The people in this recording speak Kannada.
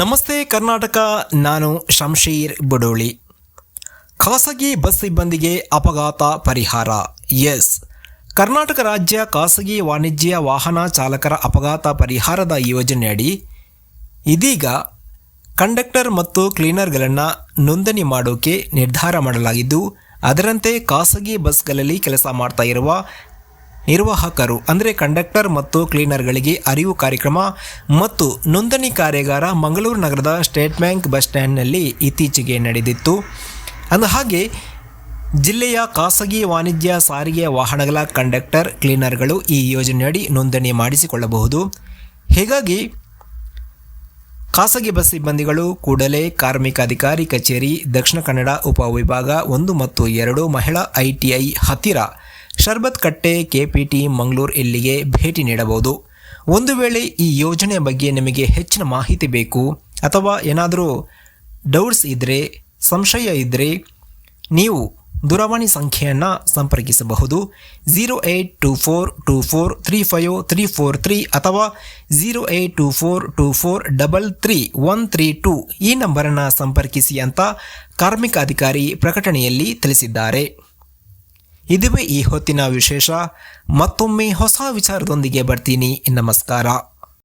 ನಮಸ್ತೆ ಕರ್ನಾಟಕ, ನಾನು ಶಂಶೀರ್ ಬಡೋಳಿ. ಖಾಸಗಿ ಬಸ್ ಸಿಬ್ಬಂದಿಗೆ ಅಪಘಾತ ಪರಿಹಾರ, ಎಸ್. ಕರ್ನಾಟಕ ರಾಜ್ಯ ಖಾಸಗಿ ವಾಣಿಜ್ಯ ವಾಹನ ಚಾಲಕರ ಅಪಘಾತ ಪರಿಹಾರದ ಯೋಜನೆಯಡಿ ಇದೀಗ ಕಂಡಕ್ಟರ್ ಮತ್ತು ಕ್ಲೀನರ್ಗಳನ್ನು ನೋಂದಣಿ ಮಾಡೋಕೆ ನಿರ್ಧಾರ ಮಾಡಲಾಗಿದ್ದು, ಅದರಂತೆ ಖಾಸಗಿ ಬಸ್ಗಳಲ್ಲಿ ಕೆಲಸ ಮಾಡ್ತಾ ಇರುವ ನಿರ್ವಾಹಕರು, ಅಂದರೆ ಕಂಡಕ್ಟರ್ ಮತ್ತು ಕ್ಲೀನರ್ಗಳಿಗೆ ಅರಿವು ಕಾರ್ಯಕ್ರಮ ಮತ್ತು ನೋಂದಣಿ ಕಾರ್ಯಾಗಾರ ಮಂಗಳೂರು ನಗರದ ಸ್ಟೇಟ್ ಬ್ಯಾಂಕ್ ಬಸ್ ಸ್ಟ್ಯಾಂಡ್ನಲ್ಲಿ ಇತ್ತೀಚೆಗೆ ನಡೆದಿತ್ತು. ಅಂದ ಹಾಗೆ, ಜಿಲ್ಲೆಯ ಖಾಸಗಿ ವಾಣಿಜ್ಯ ಸಾರಿಗೆ ವಾಹನಗಳ ಕಂಡಕ್ಟರ್, ಕ್ಲೀನರ್ಗಳು ಈ ಯೋಜನೆಯಡಿ ನೋಂದಣಿ ಮಾಡಿಸಿಕೊಳ್ಳಬಹುದು. ಹೀಗಾಗಿ, ಖಾಸಗಿ ಬಸ್ ಸಿಬ್ಬಂದಿಗಳು ಕೂಡಲೇ ಕಾರ್ಮಿಕ ಅಧಿಕಾರಿ ಕಚೇರಿ, ದಕ್ಷಿಣ ಕನ್ನಡ ಉಪವಿಭಾಗ ಒಂದು ಮತ್ತು ಎರಡು ಮಹಿಳಾ ಐಟಿಐ ಹತ್ತಿರ ಶರ್ಬತ್ ಕಟ್ಟೆ ಕೆಪಿಟಿ ಮಂಗಳೂರು ಇಲ್ಲಿಗೆ ಭೇಟಿ ನೀಡಬಹುದು? ಒಂದು ವೇಳೆ ಈ ಯೋಜನೆಯ ಬಗ್ಗೆ ನಿಮಗೆ ಹೆಚ್ಚಿನ ಮಾಹಿತಿ ಬೇಕು ಅಥವಾ ಏನಾದರೂ ಡೌಟ್ಸ್ ಇದ್ದರೆ ಸಂಶಯ ಇದ್ದರೆ ನೀವು ದೂರವಾಣಿ ಸಂಖ್ಯೆಯನ್ನು ಸಂಪರ್ಕಿಸಬಹುದು. Zero eight two four two four three five three four three ಅಥವಾ zero eight two four two four double three one three two ಈ ನಂಬರನ್ನು ಸಂಪರ್ಕಿಸಿ ಅಂತ ಕಾರ್ಮಿಕ ಅಧಿಕಾರಿ ಪ್ರಕಟಣೆಯಲ್ಲಿ ತಿಳಿಸಿದ್ದಾರೆ. ಇದುವೇ ಈ ಹೊತ್ತಿನ ವಿಶೇಷ ಮತ್ತೊಮ್ಮೆ ಹೊಸ ವಿಚಾರದೊಂದಿಗೆ ಬರ್ತೀನಿ. ನಮಸ್ಕಾರ.